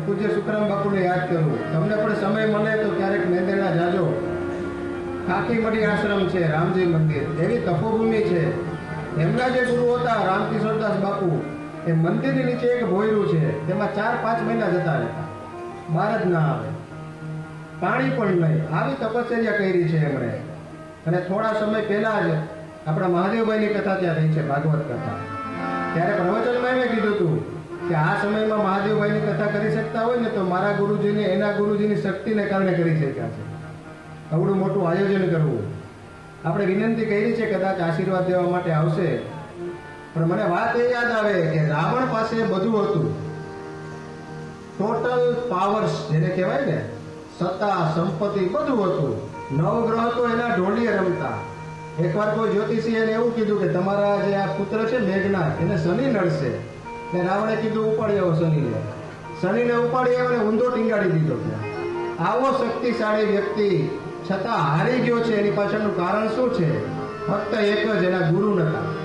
પૂજ્ય સુખરામ બાપુને યાદ કરું. તમને પણ સમય મળે તો ક્યારેક મેંદેડા જાજો. કાકીમઢી આશ્રમ છે, રામજી મંદિર. એવી તપોભૂમિ છે. એમના જે ગુરુ હતા, રામકિશોરદાસ બાપુ, એ મંદિરની નીચે એક ભોયરું છે. તેમાં ચાર પાંચ મહિના જતા રહેતા. બહાર જ ના આવે. પાણી પણ નહીં. આવી તપશ્ચર્યા કરી છે એમણે. અને થોડા સમય પહેલા જ આપણા મહાદેવભાઈની કથા ત્યાં રહી છે, ભાગવત કથા. ત્યારે પ્રવચનમાં એમે કીધું હતું કે આ સમયમાં મહાદેવભાઈની કથા કરી શકતા હોય ને તો મારા ગુરુજીને, એના ગુરુજીની શક્તિને કારણે કરી શક્યા છે. અવડું મોટું આયોજન કરવું. આપણે વિનંતી કરી છે, કદાચ આશીર્વાદ દેવા માટે આવશે. પણ મને વાત એ યાદ આવે કે રાવણ પાસે બધું હતું. ટોટલ પાવર્સ જેને કહેવાય ને, સત્તા, સંપત્તિ બધું હતું. નવગ્રહ તો એના ઢોલીએ રમતા. એકવાર કોઈ જ્યોતિષી એને એવું કીધું કે તમારા જે આ પુત્ર છે મેઘનાથ, એને શનિ નડશે. ને રાવણે કીધું ઉપાડી આવો શનિને. શનિને ઉપાડી અને ઊંધો ટીંગાડી દીધો આવો શક્તિશાળી વ્યક્તિ છતાં હારી ગયો છે એની પાછળનું કારણ શું છે? ફક્ત એક જ એના ગુરુ નતા.